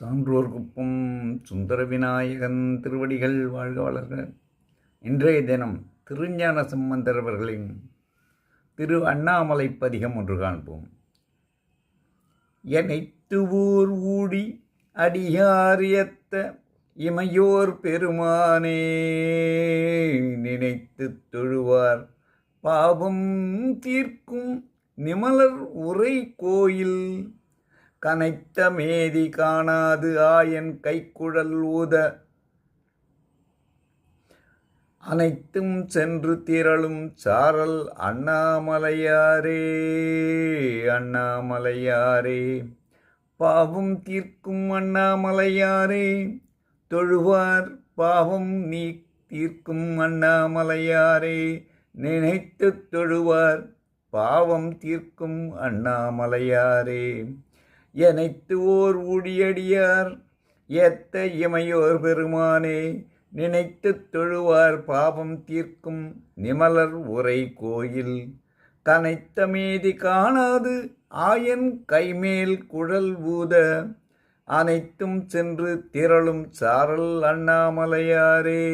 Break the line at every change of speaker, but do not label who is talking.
சான்றோர் குப்பம் சுந்தர விநாயகன் திருவடிகள் வாழ்க வளர்க. இன்றைய தினம் திருஞான சம்பந்தர் அவர்களின் திரு அண்ணாமலை பதிகம் ஒன்று காண்போம். எனைத்துவோர் ஊடி அடியாரியத்த இமையோர் பெருமானே நினைத்து தொழுவார் பாவம் தீர்க்கும் நிமலர் உரை கோயில் கனைத்த மேதி காணாது ஆயன் கைக்குழல் ஊத. அனைத்தும் சென்று திரளும் சாரல் அண்ணாமலையாரே அண்ணாமலையாரே. பாவம் தீர்க்கும் அண்ணாமலையாரே தொழுவார் பாவம் நீ தீர்க்கும் அண்ணாமலையாரே. நினைத்து தொழுவார் பாவம் தீர்க்கும் அண்ணாமலையாரே. எனைத்து ஓர் ஊடியடியார். ஏத்த இமையோர் பெருமானே நினைத்து தொழுவார் பாவம் தீர்க்கும் நிமலர் உரை கோயில். கனைத்த மீதி காணாது ஆயன் கைமேல் குழல் ஊத. அனைத்தும் சென்று திரளும் சாரல் அண்ணாமலையாரே.